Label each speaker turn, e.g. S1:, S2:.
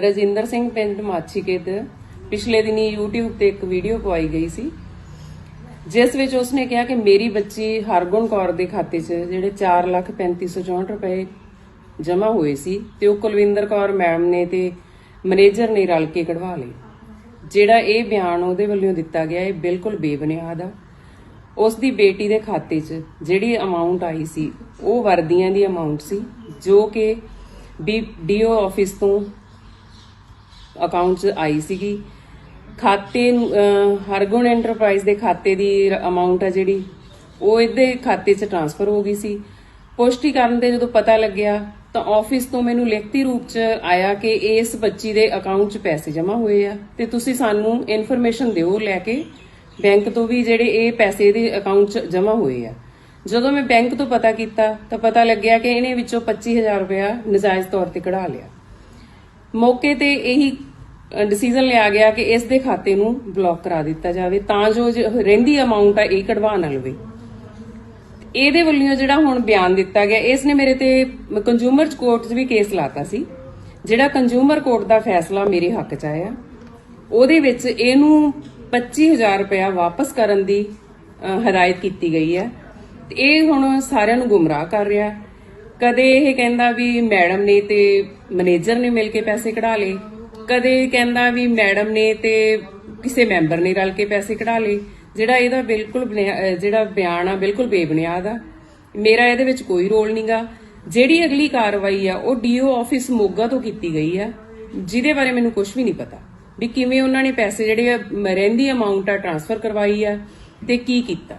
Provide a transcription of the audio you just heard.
S1: ਰਜਿੰਦਰ ਸਿੰਘ ਪਿੰਡ ਮਾਛੀਕੇ ਤੇ ਪਿਛਲੇ ਦਿਨੀ YouTube ਤੇ ਇੱਕ ਵੀਡੀਓ ਪਵਾਈ ਗਈ ਸੀ, ਜਿਸ ਵਿੱਚ ਉਸਨੇ ਕਿਹਾ ਕਿ ਮੇਰੀ ਬੱਚੀ ਹਰਗੁਣ ਕੌਰ ਦੇ ਖਾਤੇ 'ਚ ਜਿਹੜੇ 435464 ਰੁਪਏ ਜਮ੍ਹਾਂ ਹੋਏ ਸੀ ਤੇ ਉਹ ਕੁਲਵਿੰਦਰ ਕੌਰ ਮੈਡਮ ਨੇ ਤੇ ਮੈਨੇਜਰ ਨੇ ਰਲ ਕੇ ਕਢਵਾ ਲਏ। ਜਿਹੜਾ ਇਹ ਬਿਆਨ ਉਹਦੇ ਵੱਲੋਂ ਦਿੱਤਾ ਗਿਆ, ਇਹ ਬਿਲਕੁਲ ਬੇਬੁਨਿਆਦ ਆ। ਉਸ ਦੀ ਬੇਟੀ ਦੇ ਖਾਤੇ 'ਚ ਜਿਹੜੀ ਅਮਾਉਂਟ ਆਈ ਸੀ, ਉਹ ਵਰਦੀਆਂ ਦੀ ਅਮਾਉਂਟ ਸੀ, ਜੋ ਕਿ ਡੀਓ ਆਫਿਸ ਤੋਂ ਅਕਾਊਂਟ 'ਚ ਆਈ ਸੀਗੀ। ਖਾਤੇ ਹਰਗੁਣ ਐਂਟਰਪ੍ਰਾਈਜ਼ ਦੇ ਖਾਤੇ ਦੀ ਅਮਾਉਂਟ ਆ ਜਿਹੜੀ, ਉਹ ਇਹਦੇ ਖਾਤੇ 'ਚ ਟ੍ਰਾਂਸਫਰ ਹੋ ਗਈ ਸੀ। ਪੁਸ਼ਟੀ ਕਰਨ ਤੇ ਜਦੋਂ ਪਤਾ ਲੱਗਿਆ, ਤਾਂ ਆਫਿਸ ਤੋਂ ਮੈਨੂੰ ਲਿਖਤੀ ਰੂਪ 'ਚ ਆਇਆ ਕਿ ਇਸ ਬੱਚੀ ਦੇ ਅਕਾਊਂਟ 'ਚ ਪੈਸੇ ਜਮ੍ਹਾਂ ਹੋਏ ਆ। ਤੇ ਤੁਸੀਂ ਸਾਨੂੰ ਇਨਫੋਰਮੇਸ਼ਨ ਦਿਓ ਲੈ ਕੇ, ਬੈਂਕ ਤੋਂ ਵੀ ਜਿਹੜੇ ਇਹ ਪੈਸੇ ਦੇ ਅਕਾਊਂਟ 'ਚ ਜਮ੍ਹਾਂ ਹੋਏ ਆ। ਜਦੋਂ ਮੈਂ ਬੈਂਕ ਤੋਂ ਪਤਾ ਕੀਤਾ, ਤਾਂ ਪਤਾ ਲੱਗਿਆ ਕਿ ਇਹਨੇ ਵਿੱਚੋਂ 25000 ਰੁਪਇਆ ਨਜਾਇਜ਼ ਤੌਰ ਤੇ ਕਢਾ ਲਿਆ। ਮੌਕੇ ਤੇ ਇਹੀ ਡਿਸੀਜਨ ਲਿਆ ਗਿਆ ਕਿ ਇਸ ਦੇ ਖਾਤੇ ਨੂੰ ਬਲੌਕ ਕਰਾ ਦਿੱਤਾ ਜਾਵੇ, ਤਾਂ ਜੋ ਰਹਿੰਦੀ ਅਮਾਉਂਟ ਆ, ਇਹ ਕਢਵਾ ਨਾ ਲਵੇ। ਇਹਦੇ ਵੱਲੋਂ ਜਿਹੜਾ ਹੁਣ ਬਿਆਨ ਦਿੱਤਾ ਗਿਆ, ਇਸ ਨੇ ਮੇਰੇ ਤੇ ਕੰਜ਼ਿਊਮਰ ਕੋਰਟ 'ਚ ਵੀ ਕੇਸ ਲਾਤਾ ਸੀ। ਜਿਹੜਾ ਕੰਜ਼ਿਊਮਰ ਕੋਰਟ ਦਾ ਫੈਸਲਾ ਮੇਰੇ ਹੱਕ 'ਚ ਆਇਆ, ਉਹਦੇ ਵਿੱਚ ਇਹਨੂੰ 25000 ਰੁਪਇਆ ਵਾਪਸ ਕਰਨ ਦੀ ਹਦਾਇਤ ਕੀਤੀ ਗਈ ਹੈ। ਤੇ ਇਹ ਹੁਣ ਸਾਰਿਆਂ ਨੂੰ ਗੁੰਮਰਾਹ ਕਰ ਰਿਹਾ ਕਦੇ ਇਹ ਕਹਿੰਦਾ ਵੀ ਮੈਡਮ ਨੇ ਤੇ ਮੈਨੇਜਰ ਨੇ ਮਿਲ ਕੇ ਪੈਸੇ ਕਢਾ ਲਏ। ਕਦੇ ਕਹਿੰਦਾ ਵੀ ਮੈਡਮ ਨੇ ਤੇ ਕਿਸੇ ਮੈਂਬਰ ਨੇ ਰਲ ਕੇ ਪੈਸੇ ਕਢਾ ਲਏ ਜਿਹੜਾ ਇਹਦਾ ਬਿਲਕੁਲ ਬੁਨਿਆ- ਜਿਹੜਾ ਬਿਆਨ ਆ ਬਿਲਕੁਲ ਬੇਬੁਨਿਆਦ ਆ। ਮੇਰਾ ਇਹਦੇ ਵਿੱਚ ਕੋਈ ਰੋਲ ਨਹੀਂਗਾ ਜਿਹੜੀ ਅਗਲੀ ਕਾਰਵਾਈ ਆ ਉਹ ਡੀਓ ਆਫਿਸ ਮੋਗਾ ਤੋਂ ਕੀਤੀ ਗਈ ਆ ਜਿਹਦੇ ਬਾਰੇ ਮੈਨੂੰ ਕੁਝ ਵੀ ਨਹੀਂ ਪਤਾ। ਵੀ ਕਿਵੇਂ ਉਹਨਾਂ ਨੇ ਪੈਸੇ ਜਿਹੜੇ ਆ, ਰਹਿੰਦੀ ਅਮਾਉਂਟ ਆ ਟ੍ਰਾਂਸਫਰ ਕਰਵਾਈ ਆ ਤੇ ਕੀ ਕੀਤਾ।